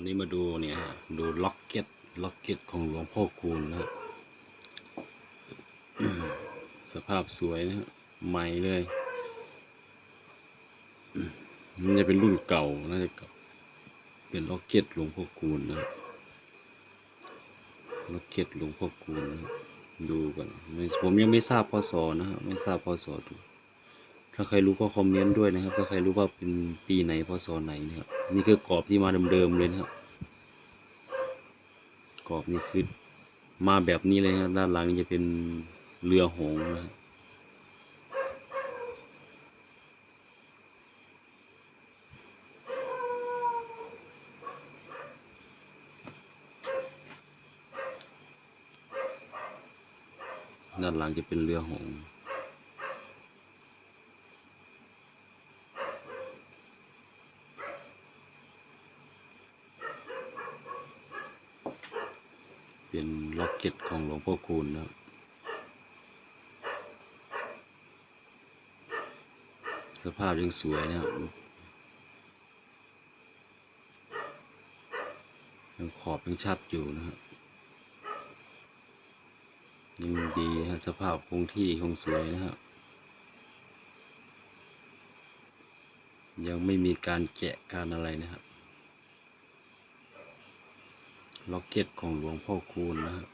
วันนี้มาดูเนี่ยดูล็อกเก็ตล็อกเก็ตของหลวงพ่อคูณนะสภาพสวยนะใหม่เลยมันจะเป็นรุ่นเก่าน่าจะเก่าเป็นล็อกเก็ตหลวงพ่อคูณนะล็อกเก็ตหลวงพ่อคูณนะดูก่อนผมยังไม่ทราบพศนะฮะไม่ทราบพศดู ถ้าใครรู้ก็คอมเมนต์ด้วยนะครับ ถ้าใครรู้ว่าเป็นปีไหนพศไหนนะครับ นี่คือกรอบที่มาเดิมๆเลยนะครับ กรอบนี้คือมาแบบนี้เลยครับด้านหลังจะเป็นเรือหงส์นะครับด้านหลังจะเป็นเรือหงส์ เป็นล็อกเก็ตของหลวงพ่อคูณนะครับสภาพยังสวยนะครับยังขอบยังชัดอยู่นะครับยังดีฮะสภาพคงที่คงสวยนะครับยังไม่มีการแกะการอะไรนะครับ ล็อกเก็ตของหลวงพ่อคูณนะครับ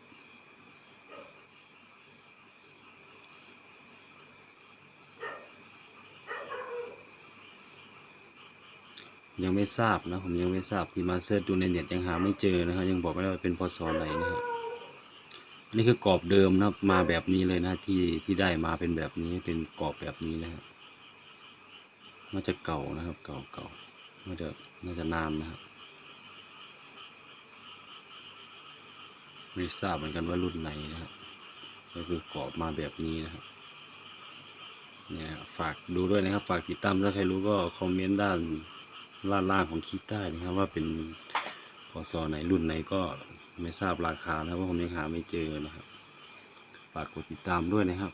ยังไม่ทราบนะผมยังไม่ทราบที่มาเสิร์ชดูในเน็ตยังหาไม่เจอนะครับยังบอกไม่ได้ว่าเป็นพศไหนนะครับอันนี้คือกรอบเดิมนะมาแบบนี้เลยนะที่ที่ได้มาเป็นแบบนี้เป็นกรอบแบบนี้นะครับน่าจะเก่านะครับ เก่าเก่าน่าจะน่าจะนานนะครับ ไม่ทราบเหมือนกันว่ารุ่นไหนนะครับก็คือกรอบมาแบบนี้นะครับเนี่ยฝากดูด้วยนะครับ ฝากติดตามถ้าใครรู้ก็คอมเมนต์ด้านล่างล่างของคลิปได้นะครับ ว่าเป็นพศไหนรุ่นไหนก็ไม่ทราบราคานะครับเพราะผมยังหาไม่เจอนะครับ ฝากกดติดตามด้วยนะครับ